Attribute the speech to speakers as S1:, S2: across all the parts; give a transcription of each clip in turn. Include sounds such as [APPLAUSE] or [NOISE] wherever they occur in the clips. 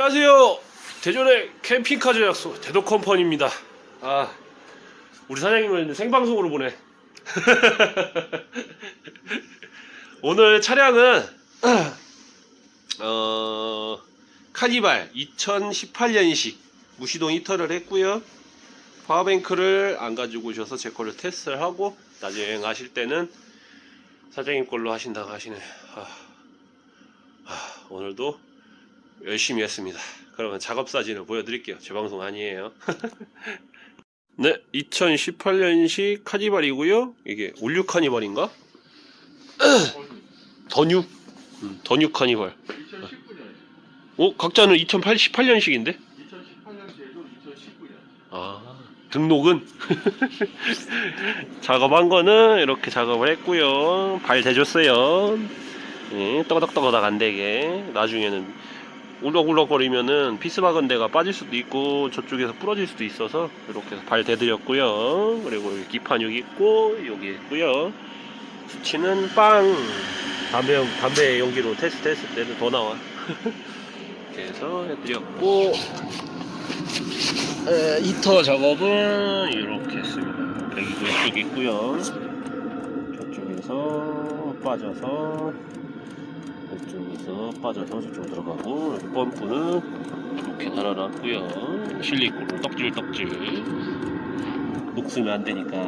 S1: 안녕하세요. 대전의 캠핑카 제작소 대도컴퍼니입니다. 아, 우리 사장님은 생방송으로 보네. [LAUGHS] 오늘 차량은 [CLEARS THROAT] 어, 카니발 2018년식 무시동 히터를 했고요. 파워뱅크를 안 가지고 오셔서 제 걸로 테스트를 하고 나중에 여행하실 때는 사장님 걸로 하신다고 하시네. 아, 아, 오늘도 열심히 했습니다. 그러면 작업 사진을 보여드릴게요. 제 방송 아니에요. [LAUGHS] 네, 2018년식 카니발이고요. 이게 올류 카니발인가? [CLEARS THROAT] 더뉴? 음, 더뉴 카니발.
S2: 2019년,
S1: 어, 각자는 2018년식인데?
S2: 2018년 제조 2019년.
S1: 아, 등록은? [LAUGHS] 작업한 거는 이렇게 작업을 했고요. 발 대줬어요. 예, 떠덕떠덕 안 되게. 나중에는 울럭울럭거리면은 피스박은데가 빠질 수도 있고 저쪽에서 부러질 수도 있어서 이렇게 발 대드렸고요. 그리고 여기 기판 여기 있고 여기 있고요. 수치는 빵. 담배 연- 담배 연기로 테스트 했을 때는 더 나와. [LAUGHS] 이렇게 해서 해드렸고 에, 히터 작업은 이렇게 했습니다. 배기구 이쪽 있고요. 저쪽에서 빠져서 이쪽에서 빠져서 저쪽으로 들어가고 여기 펌프는 이렇게 달아놨고요. 실리콘으로 떡질 떡질 녹으면 안 되니까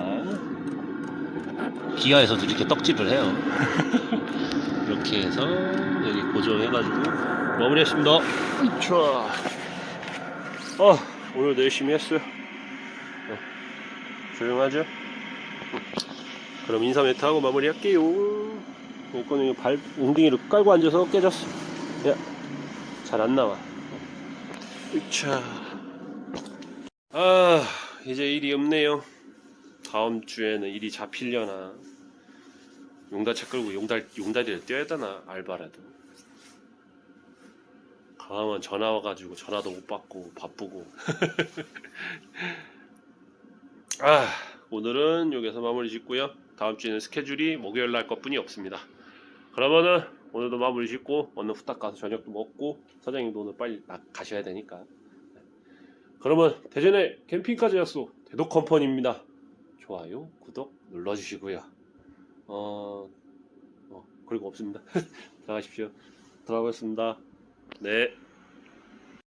S1: 기아에서도 이렇게 떡질을 해요. [LAUGHS] 이렇게 해서 여기 고정해가지고 마무리했습니다. 좋아. 어, 오늘도 열심히 했어요. 네. 조용하죠? 그럼 인사 멘트 하고 마무리할게요. 이거는 발 웅덩이를 깔고 앉아서 깨졌어. 야, 잘 안 나와. 으차. 아, 이제 일이 없네요. 다음 주에는 일이 잡히려나. 용달차 끌고 용달 용다리를 뛰어야 되나 알바라도. 가면 전화 와가지고 전화도 못 받고 바쁘고. [LAUGHS] 아 오늘은 여기서 마무리 짓고요. 다음 주에는 스케줄이 목요일 날 것뿐이 없습니다. 그러면은 오늘도 마무리 짓고 오늘 후딱 가서 저녁도 먹고 사장님도 오늘 빨리 나 가셔야 되니까. 그러면 대전의 캠핑카 제작소 대도 컴퍼니입니다. 좋아요, 구독 눌러주시고요. 어, 어 그리고 없습니다. [LAUGHS] 들어가십시오. 들어가겠습니다. 네.